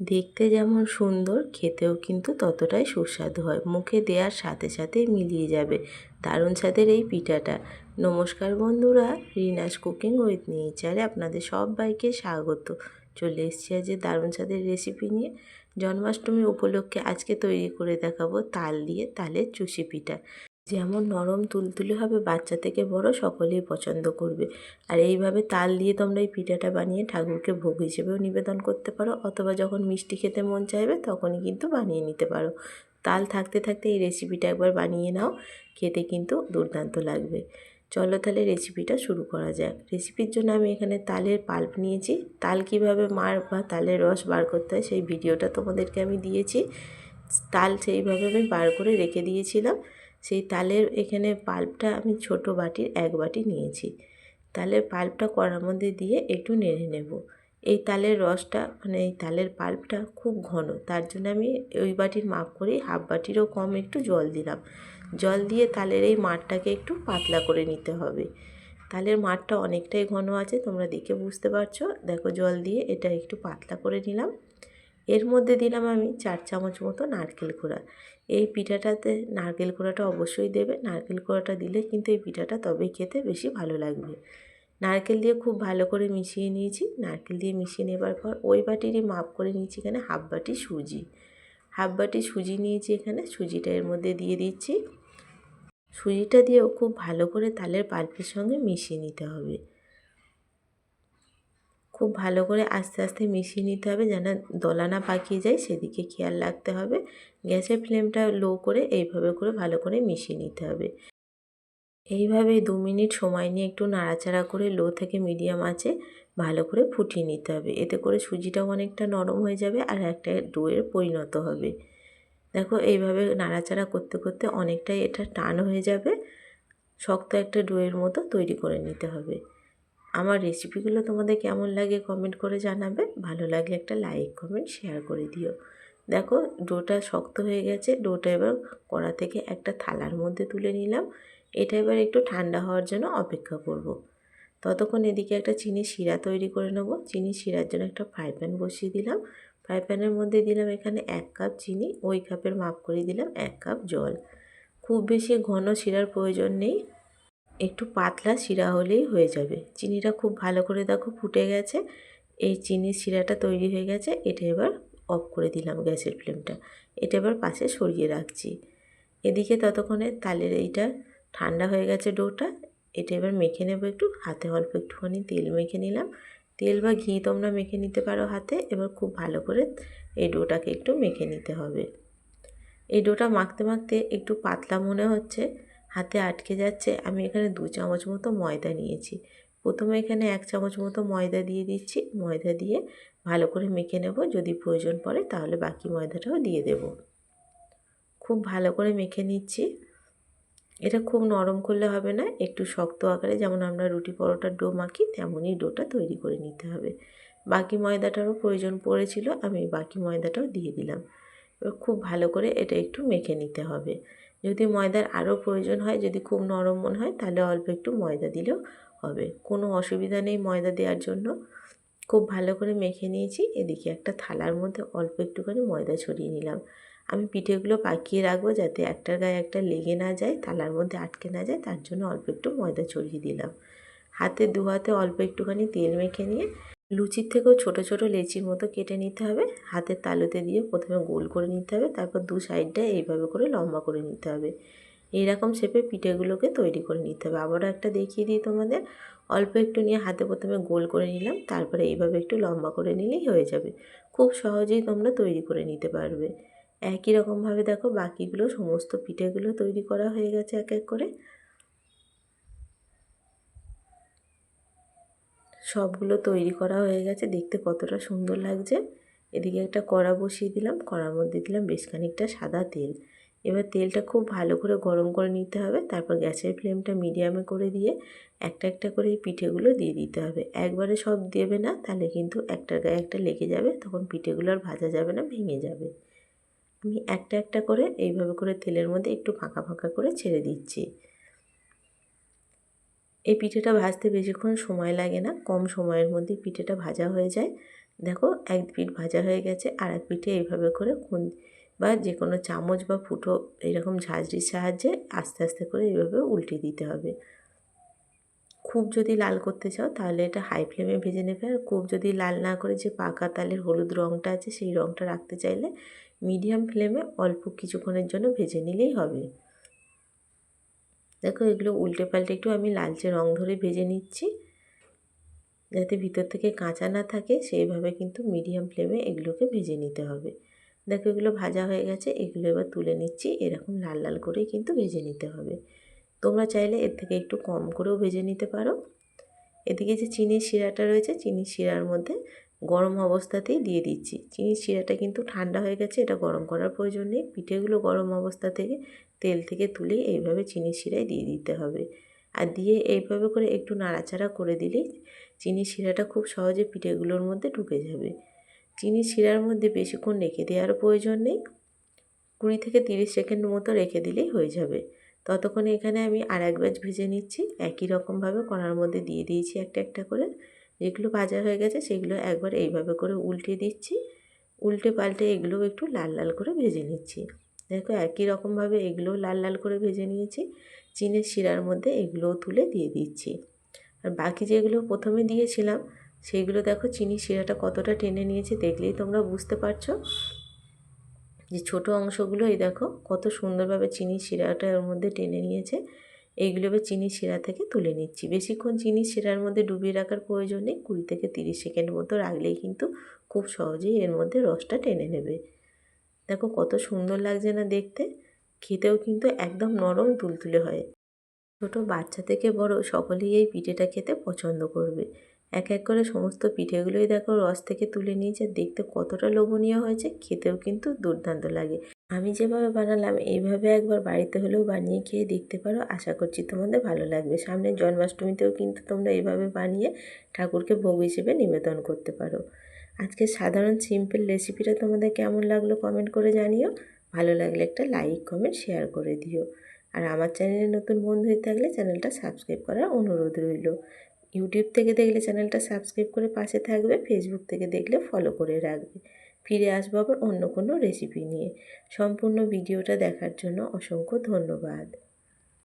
দেখতে যেমন সুন্দর, খেতেও কিন্তু ততটাই সুস্বাদু হয়। মুখে দেওয়ার সাথে সাথে মিলিয়ে যাবে দারুণ স্বাদের এই পিঠাটা। নমস্কার বন্ধুরা, রিনাস কুকিং উইথ নেচারে আপনাদের সবাইকে স্বাগত। চলে এসেছি আজ দারুণ স্বাদের রেসিপি নিয়ে। জন্মাষ্টমী উপলক্ষে আজকে তৈরি করে দেখাবো তাল দিয়ে তালের চুষি পিঠা। যেমন নরম তুলতুলে হবে, বাচ্চা থেকে বড় সকলেই পছন্দ করবে। আর এইভাবে তাল দিয়ে তোমরা এই পিঠাটা বানিয়ে ঠাকুরকে ভোগ হিসেবেও নিবেদন করতে পারো, অথবা যখন মিষ্টি খেতে মন চাইবে তখনই কিন্তু বানিয়ে নিতে পারো। তাল থাকতে থাকতে এই রেসিপিটা একবার বানিয়ে নাও, খেতে কিন্তু দুর্দান্ত লাগবে। চলো তাহলে রেসিপিটা শুরু করা যাক। রেসিপির জন্য আমি এখানে তালের পাল্প নিয়েছি। তাল কীভাবে মার বা তালের রস বার করতে হয় সেই ভিডিওটা তোমাদেরকে আমি দিয়েছি। তাল সেইভাবে আমি বার করে রেখে দিয়েছিলাম। সেই তালের এখানে পাল্পটা আমি ছোট বাটির এক বাটি নিয়েছি। তালের পাল্পটা কড়ার মধ্যে দিয়ে একটু নেড়ে নেব। এই তালের রসটা মানে এই তালের পাল্পটা খুব ঘন, তার জন্য আমি ওই বাটির মাপ করেই হাফ বাটিরও কম একটু জল দিলাম। জল দিয়ে তালের এই মাঠটাকে একটু পাতলা করে নিতে হবে। তালের মাঠটা অনেকটাই ঘন আছে, তোমরা দেখে বুঝতে পারছ। দেখো, জল দিয়ে এটা একটু পাতলা করে নিলাম। এর মধ্যে দিলাম আমি চার চামচ মতো নারকেল কোড়া এই পিঠাটাতে নারকেল কোড়াটা অবশ্যই দেবে। নারকেল কোড়াটা দিলে কিন্তু এই পিঠাটা তবেই খেতে বেশি ভালো লাগবে। নারকেল দিয়ে খুব ভালো করে মিশিয়ে নিয়েছি। নারকেল দিয়ে মিশিয়ে নেবার পর ওই বাটিরই মাপ করে নিয়েছি এখানে হাফ বাটি সুজি। হাফ বাটি সুজি নিয়েছি এখানে। সুজিটা এর মধ্যে দিয়ে দিচ্ছি। সুজিটা দিয়েও খুব ভালো করে তালের পাল্পের সঙ্গে মিশিয়ে নিতে হবে। খুব ভালো করে আস্তে আস্তে মিশিয়ে নিতে হবে যেন দলা না পাকিয়ে যায়, সেদিকে খেয়াল রাখতে হবে। গ্যাসের ফ্লেমটা লো করে এইভাবে করে ভালো করে মিশিয়ে নিতে হবে। এইভাবে দু মিনিট সময় নিয়ে একটু নাড়াচাড়া করে লো থেকে মিডিয়াম আছে ভালো করে ফুটিয়ে নিতে হবে। এতে করে সুজিটাও অনেকটা নরম হয়ে যাবে আর একটা ডোয়ের পরিণত হবে। দেখো এইভাবে নাড়াচাড়া করতে করতে অনেকটাই এটা টান হয়ে যাবে। শক্ত একটা ডোয়ের মতো তৈরি করে নিতে হবে। আমার রেসিপিগুলো তোমাদের কেমন লাগে কমেন্ট করে জানাবে। ভালো লাগলে একটা লাইক কমেন্ট শেয়ার করে দিও। দেখো, ডোটা শক্ত হয়ে গেছে। ডোটা এবার কড়া থেকে একটা থালার মধ্যে তুলে নিলাম। এটা এবার একটু ঠান্ডা হওয়ার জন্য অপেক্ষা করব। ততক্ষণ এদিকে একটা চিনি শিরা তৈরি করে নেব। চিনি শিরার জন্য একটা ফ্রাই প্যান বসিয়ে দিলাম। ফ্রাই প্যানের মধ্যে দিলাম এখানে এক কাপ চিনি। ওই কাপের মাপ করে দিলাম এক কাপ জল। খুব বেশি ঘন শিরার প্রয়োজন নেই। একটু পাতলা শিরা হলেই হয়ে যাবে। চিনিটা খুব ভালো করে দেখো ফুটে গেছে। এই চিনির শিরাটা তৈরি হয়ে গেছে। এটা এবার অফ করে দিলাম গ্যাসের ফ্লেমটা। এটা এবার পাশে সরিয়ে রাখছি। এদিকে ততক্ষণে তালের এইটা ঠান্ডা হয়ে গেছে ডোটা। এটা এবার মেখে নেব একটু। হাতে অল্প একটুখানি তেল মেখে নিলাম। তেল বা ঘি তোমরা মেখে নিতে পারো হাতে। এবার খুব ভালো করে এই ডোটাকে একটু মেখে নিতে হবে। এই ডোটা মাখতে মাখতে একটু পাতলা মনে হচ্ছে। হাতে আটকে যাচ্ছে, আমি এখানে দু চামচ মতো ময়দা নিয়েছি। প্রথমে এখানে এক চামচ মতো ময়দা দিয়ে দিচ্ছি, ময়দা দিয়ে ভালো করে মেখে নেব, যদি প্রয়োজন পড়ে তাহলে বাকি ময়দাটাও দিয়ে দেব। খুব ভালো করে মেখে নিচ্ছি। এটা খুব নরম করলে হবে না, একটু শক্ত আকারে যেমন আমরা রুটি পরোটার ডো মাখি, তেমনই ডোটা তৈরি করে নিতে হবে। বাকি ময়দাটারও প্রয়োজন পড়েছিল, আমি বাকি ময়দাটাও দিয়ে দিলাম। খুব ভালো করে এটা একটু মেখে নিতে হবে। যদি ময়দার আরও প্রয়োজন হয়, যদি খুব নরম মনে হয়, তাহলে অল্প একটু ময়দা দিলেও হবে। কোনো অসুবিধা নেই ময়দা দেওয়ার জন্য। খুব ভালো করে মেখে নিয়েছি। এদিকে একটা থালার মধ্যে অল্প একটুখানি ময়দা ছড়িয়ে নিলাম। আমি পিঠেগুলো পাকিয়ে রাখব যাতে একটার গায়ে একটা লেগে না যায়, থালার মধ্যে আটকে না যায়, তার জন্য অল্প একটু ময়দা ছড়িয়ে দিলাম। হাতে দু হাতে অল্প একটুখানি তেল মেখে নিয়ে লুচির থেকেও ছোট ছোট লেচির মতো কেটে নিতে হবে। হাতের তালুতে দিয়ে প্রথমে গোল করে নিতে হবে, তারপর দু সাইডটা এইভাবে করে লম্বা করে নিতে হবে। এইরকম শেপে পিঠেগুলোকে তৈরি করে নিতে হবে। আবারও একটা দেখিয়ে দিই তোমাদের। অল্প একটু নিয়ে হাতে প্রথমে গোল করে নিলাম, তারপরে এইভাবে একটু লম্বা করে নিলেই হয়ে যাবে। খুব সহজেই তোমরা তৈরি করে নিতে পারবে। একই রকমভাবে দেখো, বাকিগুলো সমস্ত পিঠেগুলো তৈরি করা হয়ে গেছে এক এক করে। সবগুলো তৈরি করা হয়ে গেছে। দেখতে কতটা সুন্দর লাগছে। এদিকে একটা কড়া বসিয়ে দিলাম। কড়ার মধ্যে দিলাম বেশ খানিকটা সাদা তেল। এবার তেলটা খুব ভালো করে গরম করে নিতে হবে। তারপর গ্যাসের ফ্লেমটা মিডিয়ামে করে দিয়ে একটা একটা করে এই পিঠেগুলো দিয়ে দিতে হবে। একবারে সব দেবে না, তাহলে কিন্তু একটার গায়ে একটা লেগে যাবে। তখন পিঠেগুলো আর ভাজা যাবে না, ভেঙে যাবে। আমি একটা একটা করে এইভাবে করে তেলের মধ্যে একটু ফাঁকা ফাঁকা করে ছেড়ে দিচ্ছি। এই পিঠেটা ভাজতে বেশিক্ষণ সময় লাগে না, কম সময়ের মধ্যে পিঠেটা ভাজা হয়ে যায়। দেখো, এক পিঠ ভাজা হয়ে গেছে, আর এক পিঠে এইভাবে করে খুন বা যে কোনো চামচ বা ফুটো এরকম ঝাঁঝরির সাহায্যে আস্তে আস্তে করে এইভাবে উল্টে দিতে হবে। খুব যদি লাল করতে চাও, তাহলে এটা হাই ফ্লেমে ভেজে নেবে। আর খুব যদি লাল না করে যে পাকা তালের হলুদ রঙটা আছে, সেই রঙটা রাখতে চাইলে মিডিয়াম ফ্লেমে অল্প কিছুক্ষণের জন্য ভেজে নিলেই হবে। দেখো এগুলো উল্টে পাল্টে একটু আমি লালচে রং ধরে ভেজে নিচ্ছি। যাতে ভিতর থেকে কাঁচা না থাকে, সেইভাবে কিন্তু মিডিয়াম ফ্লেমে এগুলোকে ভেজে নিতে হবে। দেখো এগুলো ভাজা হয়ে গেছে, এগুলো এবার তুলে নিচ্ছি, এরকম লাল লাল করেই কিন্তু ভেজে নিতে হবে। তোমরা চাইলে এর থেকে একটু কম করেও ভেজে নিতে পারো। এদিকে যে চিনির শিরাটা রয়েছে, চিনির শিরার মধ্যে গরম অবস্থাতেই দিয়ে দিচ্ছি। চিনির শিরাটা কিন্তু ঠান্ডা হয়ে গেছে, এটা গরম করার প্রয়োজন নেই। পিঠেগুলো গরম অবস্থা থেকে তেল থেকে তুলে এইভাবে চিনির শিরায় দিয়ে দিতে হবে। আর দিয়ে এইভাবে করে একটু নাড়াচাড়া করে দিলেই চিনির শিরাটা খুব সহজে পিঠেগুলোর মধ্যে ঢুকে যাবে। চিনির শিরার মধ্যে বেশিক্ষণ রেখে দেওয়ার প্রয়োজন নেই। কুড়ি থেকে তিরিশ সেকেন্ড মতো রেখে দিলেই হয়ে যাবে। ততক্ষণে এখানে আমি আর এক ব্যাচ ভেজে নিচ্ছি। একই রকমভাবে কড়ার মধ্যে দিয়ে দিয়েছি একটা একটা করে। যেগুলো ভাজা হয়ে গেছে সেগুলো একবার এইভাবে করে উল্টে দিচ্ছি। উল্টে পাল্টে এগুলোও একটু লাল লাল করে ভেজে নিচ্ছি। দেখো একই রকমভাবে এগুলোও লাল লাল করে ভেজে নিয়েছি। চিনের শিরার মধ্যে এগুলোও তুলে দিয়ে দিচ্ছি। আর বাকি যেগুলো প্রথমে দিয়েছিলাম, সেগুলো দেখো চিনির শিরাটা কতটা টেনে নিয়েছে দেখলেই তোমরা বুঝতে পারছ। যে ছোটো অংশগুলো এই দেখো কত সুন্দরভাবে চিনির শিরাটা ওর মধ্যে টেনে নিয়েছে। এইগুলো চিনির শিরা থেকে তুলে নিচ্ছি। বেশিক্ষণ চিনি শিরার মধ্যে ডুবিয়ে রাখার প্রয়োজন নেই। কুড়ি থেকে তিরিশ সেকেন্ড মতো রাখলেই কিন্তু খুব সহজেই এর মধ্যে রসটা টেনে নেবে। দেখো কত সুন্দর লাগছে না দেখতে। খেতেও কিন্তু একদম নরম তুলতুলে হয়। ছোটো বাচ্চা থেকে বড় সকলেই এই পিঠেটা খেতে পছন্দ করবে। এক এক করে সমস্ত পিঠেগুলোই দেখো রস থেকে তুলে নিয়েছে। দেখতে কতটা লোভনীয় হয়েছে। খেতেও কিন্তু দুর্দান্ত লাগে। আমি যেভাবে বানালাম, এইভাবে একবার বাড়িতে হলেও বানিয়ে খেয়ে দেখতে পারো। আশা করছি তোমাদের ভালো লাগবে। সামনে জন্মাষ্টমীতেও কিন্তু তোমরা এইভাবে বানিয়ে ঠাকুরকে ভোগ হিসেবে নিবেদন করতে পারো। আজকে সাধারণ সিম্পল রেসিপিটা তোমাদের কেমন লাগল কমেন্ট করে জানিও। ভালো লাগলে একটা লাইক কমেন্ট শেয়ার করে দিও। আর আমার চ্যানেলে নতুন বন্ধু হয়ে থাকলে চ্যানেলটা সাবস্ক্রাইব করার অনুরোধ রইল। ইউটিউব থেকে দেখলে চ্যানেলটা সাবস্ক্রাইব করে পাশে থাকবে ফেসবুক থেকে দেখলে ফলো করে রাখবে। ফিরে আসব আবার অন্য কোনো রেসিপি নিয়ে। সম্পূর্ণ ভিডিওটা দেখার জন্য অসংখ্য ধন্যবাদ।